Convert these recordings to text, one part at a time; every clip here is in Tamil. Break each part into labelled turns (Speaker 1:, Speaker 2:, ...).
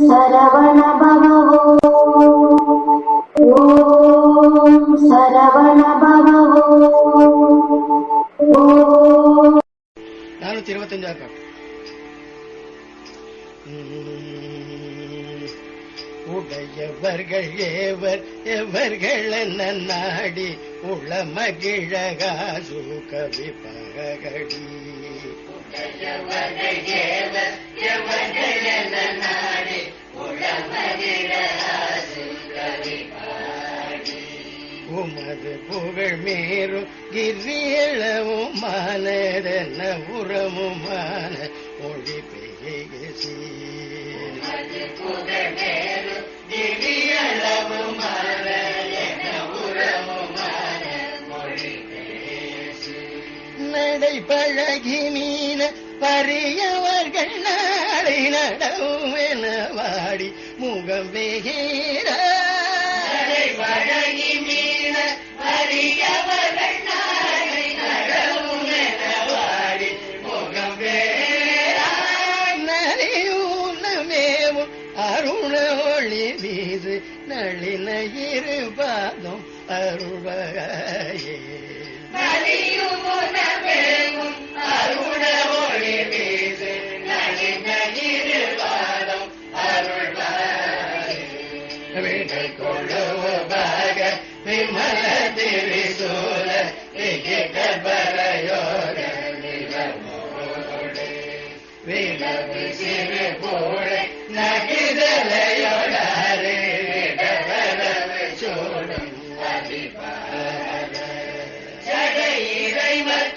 Speaker 1: சரவண பவோ ஓம் சரவண பவோ
Speaker 2: நானூத்தி இருபத்தஞ்சாவது பாட்டு உடையவர்கள் ஏவர் எவர்கள் என்ன நாடி உள மகிழகா கவி உமது புகழ் மேரும் கிரியளவும் மானதென்ன உரமுமான மொழி பேசி. நடை பழகி மீன பரியவர்கள் நாளை நடவுமென வாடி முகம் வேகிற பழகி மீன பரியவர்கள் நாளை நடவுமென வாடி முகம் நலியூனமேவும் அருண ஒளி வீது நளின இருபாதம் அருள்வகையே விமல திரிசூல விகிட பரயோக நிலமோடு விலவு சிறு போழை நகிதலையோடாரே விடவரவு சூடும் அதிபால ஜடை இறைவர்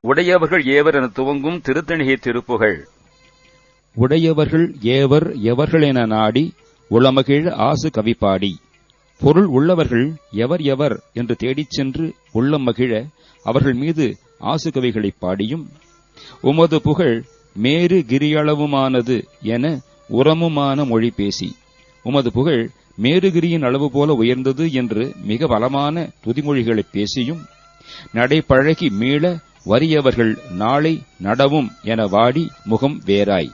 Speaker 3: உடையவர்கள் ஏவர் என துவங்கும் திருத்தணிகை திருப்புகழ்
Speaker 4: உடையவர்கள் ஏவர் எவர்கள் என நாடி உளமகிழ ஆசு கவிப்பாடி. பொருள் உள்ளவர்கள் எவர் எவர் என்று தேடிச் சென்று உள்ளம் மகிழ அவர்கள் மீது ஆசு கவிகளைப் பாடியும். உமது புகழ் மேரு கிரியளவுமானது என உரமுமான மொழி பேசி. உமது புகழ் மேருகிரியின் அளவு போல உயர்ந்தது என்று மிக பலமான துதிமொழிகளை பேசியும் நடைபழகி மீள வறியவர்கள் நாளை நடவும் என வாடி முகம் வேறாய்.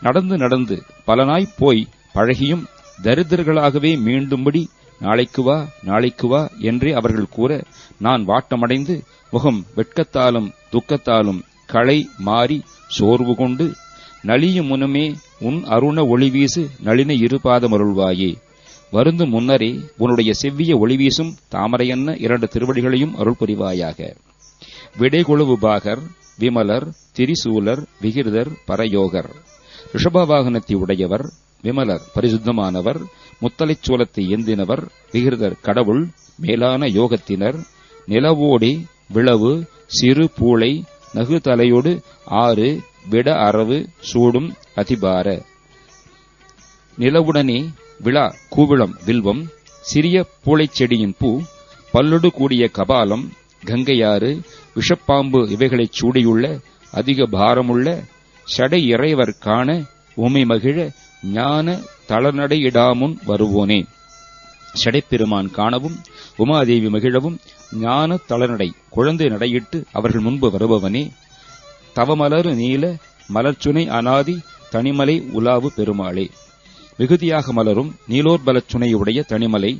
Speaker 4: நடந்து நடந்து பலனாய்ப் போய் பழகியும் தரித்திரர்களாகவே மீண்டும்படி நாளைக்கு வா நாளைக்கு வா என்றே அவர்கள் கூற நான் வாட்டமடைந்து முகம் வெட்கத்தாலும் துக்கத்தாலும் களை மாறி சோர்வு கொண்டு நலியும் முனமே உன் அருண ஒளிவீசு நளின இருபாதமருள்வாயே வருந்தும் முன்னரே உன்னுடைய செவ்விய ஒளிவீசும் தாமரையன்ன இரண்டு திருவடிகளையும் அருள் புரிவாயாக விடைகுழுவு பாகர் விமலர் திரிசூலர் விகிருதர் பரயோகர். ரிஷபவாகனத்தை உடையவர் விமலர் பரிசுத்தமானவர் முத்தலைச் சூலத்தை ஏந்தினவர் விகிருதர் கடவுள் மேலான யோகத்தினர் நிலவோடி விளவு சிறு பூளை நகு தலையோடு ஆறு விட அரவு சூடும் அதிபார. நிலவுடனே விழா கூவிளம் வில்வம் சிறிய பூளைச் செடியின் பூ பல்லொடு கூடிய கபாலம் கங்கையாறு விஷப்பாம்பு இவைகளைச் சூடியுள்ள அதிக பாரமுள்ள சடை இறைவர் காண உமை மகிழ ஞான தளநடையிடாமுன் வருவோனே. ஷடைப்பெருமான் காணவும் உமாதேவி மகிழவும் ஞான தளநடை குழந்தை நடையிட்டு அவர்கள் முன்பு வருபவனே. தவமலரு நீல மலர்ச்சுனை அனாதி தனிமலை உலாவு பெருமாளே. மிகுதியாக மலரும் நீலோர்பலச் சுனையுடைய தனிமலை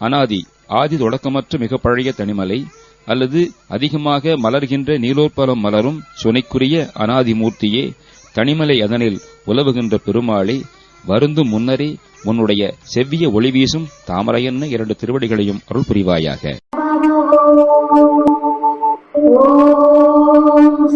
Speaker 4: அனாதி ஆதி தொடக்கமற்ற மிக பழைய தனிமலை அல்லது அதிகமாக மலர்கின்ற நீலோற்பலம் மலரும் சுனைக்குரிய அனாதி மூர்த்தியே தனிமலை அதனில் உலவுகின்ற பெருமாளே வருந்தும் முன்னரே உன்னுடைய செவ்விய ஒளி வீசும் தாமரையன்ன இரண்டு திருவடிகளையும் அருள் புரிவாயாக.
Speaker 1: ஓம்